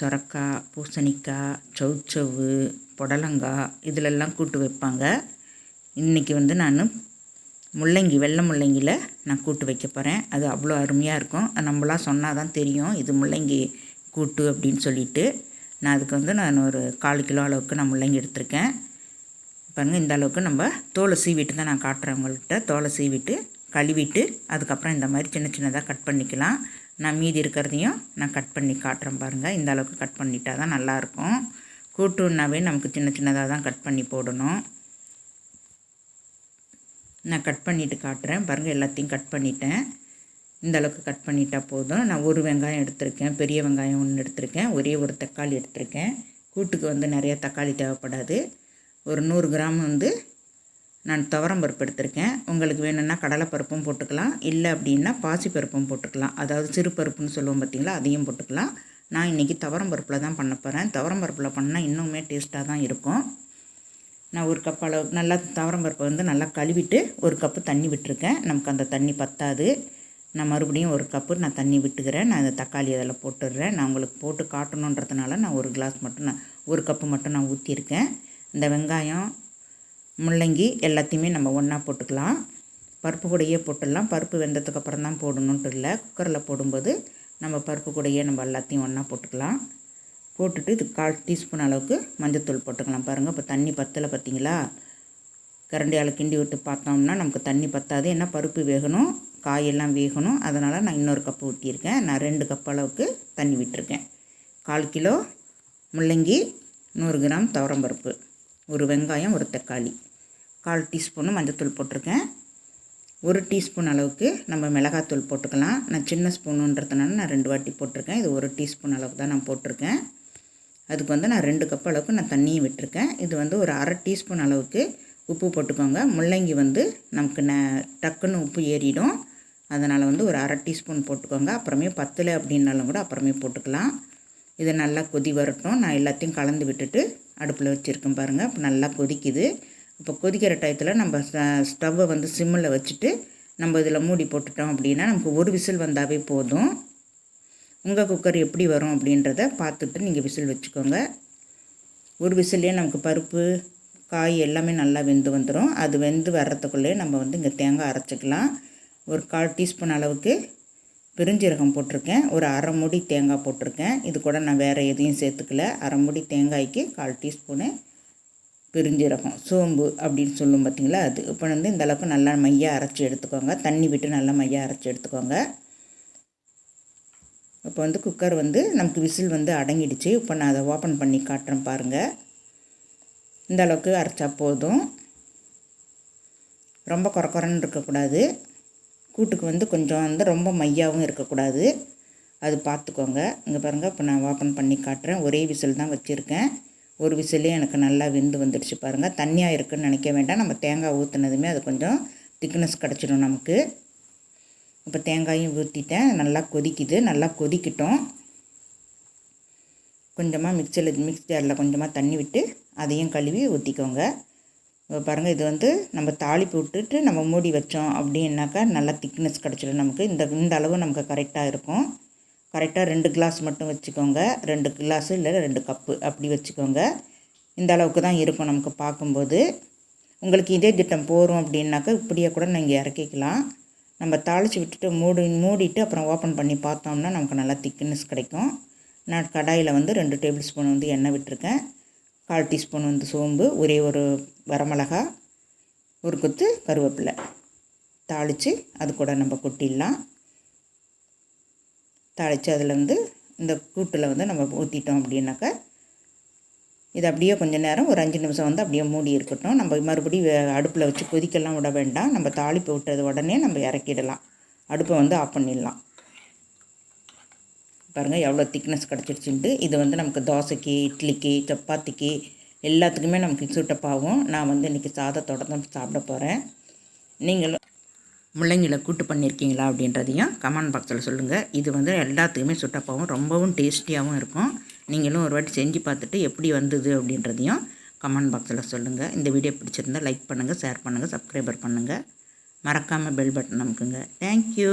சொரக்காய் பூசணிக்காய் சௌச்சவ்வு புடலங்காய் இதிலெல்லாம் கூட்டு வைப்பாங்க. இன்றைக்கி வந்து நான் முள்ளங்கி வெள்ளை முள்ளங்கியில் நான் கூட்டு வைக்க போகிறேன் அது அவ்வளோ அருமையாக இருக்கும். நம்மளாம் சொன்னால் தான் தெரியும். இது முள்ளங்கி கூட்டு அப்படின்னு சொல்லிட்டு நான் அதுக்கு வந்து நான் ஒரு கால் கிலோ அளவுக்கு நான் முள்ளங்கி எடுத்திருக்கேன். பாருங்கள் இந்த அளவுக்கு நம்ம தோலை சீவிட்டு தான் நான் காட்டுறேன் உங்கள்கிட்ட. தோலை சீவிட்டு கழுவிட்டு அதுக்கப்புறம் இந்த மாதிரி சின்ன சின்னதாக கட் பண்ணிக்கலாம். நான் மீதி இருக்கிறதையும் நான் கட் பண்ணி காட்டுறேன் பாருங்கள் இந்த அளவுக்கு கட் பண்ணிட்டால் தான் நல்லாயிருக்கும். கூட்டுன்னாவே நமக்கு சின்ன சின்னதாக தான் கட் பண்ணி போடணும். நான் கட் பண்ணிவிட்டு காட்டுறேன். பாருங்கள் எல்லாத்தையும் கட் பண்ணிட்டேன். இந்த அளவுக்கு கட் பண்ணிட்டா போதும். நான் ஒரு வெங்காயம் எடுத்திருக்கேன். பெரிய வெங்காயம் ஒன்று எடுத்திருக்கேன். ஒரே ஒரு தக்காளி எடுத்திருக்கேன். கூட்டுக்கு வந்து நிறைய தக்காளி தேவைப்படாது. ஒரு நூறு கிராம் வந்து நான் துவரம் பருப்பு எடுத்திருக்கேன். உங்களுக்கு வேணும்னா கடலைப்பருப்பும் போட்டுக்கலாம். இல்லை அப்படின்னா பாசிப்பருப்பும் போட்டுக்கலாம். அதாவது சிறு பருப்புன்னு சொல்லுவோம் பார்த்திங்களா அதையும் போட்டுக்கலாம். நான் இன்றைக்கி துவரம் பருப்பில் தான் பண்ண போகிறேன் துவரம் பருப்பில் பண்ணால் இன்னுமே டேஸ்ட்டாக தான் இருக்கும். நான் ஒரு கப் அளவு நல்லா துவரம் பருப்பை வந்து நல்லா கழுவிட்டு ஒரு கப்பு தண்ணி விட்டுருக்கேன். நமக்கு அந்த தண்ணி பத்தாது. நான் மறுபடியும் ஒரு கப்பு நான் தண்ணி விட்டுக்கிறேன். நான் அந்த தக்காளி அதில் போட்டுடுறேன். நான் உங்களுக்கு போட்டு காட்டணுன்றதுனால நான் ஒரு கிளாஸ் மட்டும் நான் ஒரு கப்பு மட்டும் நான் ஊற்றியிருக்கேன் இந்த வெங்காயம் முள்ளங்கி எல்லாத்தையுமே நம்ம ஒன்றா போட்டுக்கலாம். பருப்பு கூடையே போட்டுடலாம். பருப்பு வெந்ததுக்கு அப்புறம் தான் போடணுன்ட்டு இல்லை. குக்கரில் போடும்போது நம்ம பருப்பு கூடையே நம்ம எல்லாத்தையும் ஒன்றா போட்டுக்கலாம். போட்டுட்டு இது கால் டீஸ்பூன் அளவுக்கு மஞ்சத்தூள் போட்டுக்கலாம். பாருங்கள் இப்போ தண்ணி பத்தலை பார்த்தீங்களா கரண்டியால் கிண்டி விட்டு பார்த்தோம்னா நமக்கு தண்ணி பத்தாது. ஏன்னா பருப்பு வேகணும் காயெல்லாம் வேகணும். அதனால் நான் இன்னொரு கப்பு ஊற்றியிருக்கேன் நான் ரெண்டு கப் அளவுக்கு தண்ணி விட்டுருக்கேன். கால் கிலோ முள்ளங்கி நூறு கிராம் துவரம்பருப்பு. ஒரு வெங்காயம் ஒரு தக்காளி. கால் டீஸ்பூனு மஞ்சத்தூள் போட்டிருக்கேன். ஒரு டீஸ்பூன் அளவுக்கு நம்ம மிளகாத்தூள் போட்டுக்கலாம். நான் சின்ன ஸ்பூனுன்றதுனால நான் ரெண்டு வாட்டி போட்டிருக்கேன். இது ஒரு டீஸ்பூன் அளவுக்கு தான் நான் போட்டிருக்கேன். அதுக்கு வந்து நான் ரெண்டு கப் அளவுக்கு நான் தண்ணியும் விட்டுருக்கேன். இது வந்து ஒரு அரை டீஸ்பூன் அளவுக்கு உப்பு போட்டுக்கோங்க. முள்ளங்கி வந்து நமக்கு ந டக்குன்னு உப்பு ஏறிடும். அதனால் வந்து ஒரு அரை டீஸ்பூன் போட்டுக்கோங்க. அப்புறமே பத்தில் அப்படின்னாலும் கூட அப்புறமே போட்டுக்கலாம். இது நல்லா கொதி வரட்டும். நான் எல்லாத்தையும் கலந்து விட்டுட்டு அடுப்பில் வச்சுருக்கேன் பாருங்கள் இப்போ நல்லா கொதிக்குது. இப்போ கொதிக்கிற டயத்தில் நம்ம ஸ்டவ்வை வந்து சிம்மில் வச்சுட்டு நம்ம இதில் மூடி போட்டுட்டோம் அப்படின்னா நமக்கு ஒரு விசில் வந்தாவே போதும். உங்கள் குக்கர் எப்படி வரும் அப்படின்றத பார்த்துட்டு நீங்கள் விசில் வச்சுக்கோங்க. ஒரு விசிலே நமக்கு பருப்பு காய் எல்லாமே நல்லா வெந்து வந்துடும் அது வெந்து வர்றதுக்குள்ளே நம்ம வந்து இங்கே தேங்காய் அரைச்சிக்கலாம். ஒரு கால் டீஸ்பூன் அளவுக்கு பெருஞ்சீரகம் போட்டிருக்கேன். ஒரு அரை முடி தேங்காய் போட்டிருக்கேன். இது கூட நான் வேறு எதையும் சேர்த்துக்கல. அரை முடி தேங்காய்க்கு கால் டீஸ்பூனு பெருஞ்சீரகம் சோம்பு அப்படின்னு சொல்லும் பார்த்திங்களா அது. இப்போ வந்து இந்தளவுக்கு நல்லா மையாக அரைச்சி எடுத்துக்கோங்க. தண்ணி விட்டு நல்லா மையாக அரைச்சி எடுத்துக்கோங்க. இப்போ வந்து குக்கர் வந்து நமக்கு விசில் வந்து அடங்கிடுச்சு. இப்போ நான் அதை ஓப்பன் பண்ணி காட்டுறேன் பாருங்கள் இந்த அளவுக்கு அரைச்சா போதும். ரொம்ப குறக்குறன்னு இருக்கக்கூடாது. கூட்டுக்கு வந்து கொஞ்சம் வந்து ரொம்ப மையாகவும் இருக்கக்கூடாது. அது பார்த்துக்கோங்க. இங்கே பாருங்கள் இப்போ நான் ஓப்பன் பண்ணி காட்டுறேன். ஒரே விசில் தான் வச்சுருக்கேன். ஒரு விசிலே எனக்கு நல்லா வெந்து வந்துடுச்சு பாருங்கள் தண்ணியாக இருக்குதுன்னு நினைக்க வேண்டாம். நம்ம தேங்காய் ஊற்றுனதுமே அது கொஞ்சம் திக்னஸ் கிடச்சிடும் நமக்கு. இப்போ தேங்காயும் ஊற்றிட்டேன் நல்லா கொதிக்குது. நல்லா கொதிக்கிட்டோம். கொஞ்சமாக மிக்சியில் மிக்ஸ் ஜாரில் கொஞ்சமாக தண்ணி விட்டு அதையும் கழுவி ஊற்றிக்கோங்க பாருங்கள் இது வந்து நம்ம தாளிப்பு விட்டுட்டு நம்ம மூடி வச்சோம் அப்படின்னாக்கா நல்லா திக்னஸ் கிடச்சிடும் நமக்கு. இந்த இந்த அளவு நமக்கு கரெக்டாக இருக்கும். கரெக்டாக ரெண்டு கிளாஸ் மட்டும் வச்சுக்கோங்க. ரெண்டு கிளாஸு இல்லை ரெண்டு கப்பு அப்படி வச்சுக்கோங்க. இந்த அளவுக்கு தான் இருக்கும் நமக்கு பார்க்கும்போது. உங்களுக்கு இதே திட்டம் போகிறோம் அப்படின்னாக்கா இப்படியே கூட நீங்கள் இறக்கிக்கலாம். நம்ம தாளித்து விட்டுட்டு மூடி மூடிட்டு அப்புறம் ஓப்பன் பண்ணி பார்த்தோம்னா நமக்கு நல்லா திக்னஸ் கிடைக்கும். நான் கடாயில் வந்து ரெண்டு டேபிள் ஸ்பூன் வந்து எண்ணெய் விட்டுருக்கேன். கால் டீஸ்பூன் வந்து சோம்பு ஒரே ஒரு வரமிளகா ஒரு கொத்து கருவேப்பிலை. தாளித்து அது கூட நம்ம கொட்டிடலாம். தாளித்து அதில் வந்து இந்த கூட்டில் வந்து நம்ம ஊற்றிட்டோம் அப்படின்னாக்கா இது அப்படியே கொஞ்சம் நேரம் ஒரு அஞ்சு நிமிஷம் வந்து அப்படியே மூடி இருக்கட்டும். நம்ம மறுபடியும் அடுப்பில் வச்சு கொதிக்கலாம் விட வேண்டாம். நம்ம தாளிப்பு விட்டது உடனே நம்ம இறக்கிடலாம். அடுப்பை வந்து ஆஃப் பண்ணிடலாம். பாருங்கள் எவ்வளோ திக்னஸ் கிடச்சிருச்சுன்ட்டு இது வந்து நமக்கு தோசைக்கு இட்லிக்கு சப்பாத்திக்கு எல்லாத்துக்குமே நமக்கு சூட்டப்பாகும் நான் வந்து இன்றைக்கி சாதத்தோட தான் சாப்பிட போகிறேன் நீங்களும் முள்ளங்கில கூட்டு பண்ணியிருக்கீங்களா அப்படின்றதையும் கமெண்ட் பாக்ஸில் சொல்லுங்கள் இது வந்து எல்லாத்துக்குமே சுட்டப்பாகவும் ரொம்பவும் டேஸ்டியாகவும் இருக்கும். நீங்களும் ஒரு வாட்டி செஞ்சு பார்த்துட்டு எப்படி வந்தது அப்படின்றதையும் கமெண்ட் பாக்ஸில் சொல்லுங்கள் இந்த வீடியோ பிடிச்சிருந்தால் லைக் பண்ணுங்கள் ஷேர் பண்ணுங்கள் சப்ஸ்கிரைபர் பண்ணுங்கள் மறக்காமல் பெல் பட்டன் அமுக்குங்க. தேங்க்யூ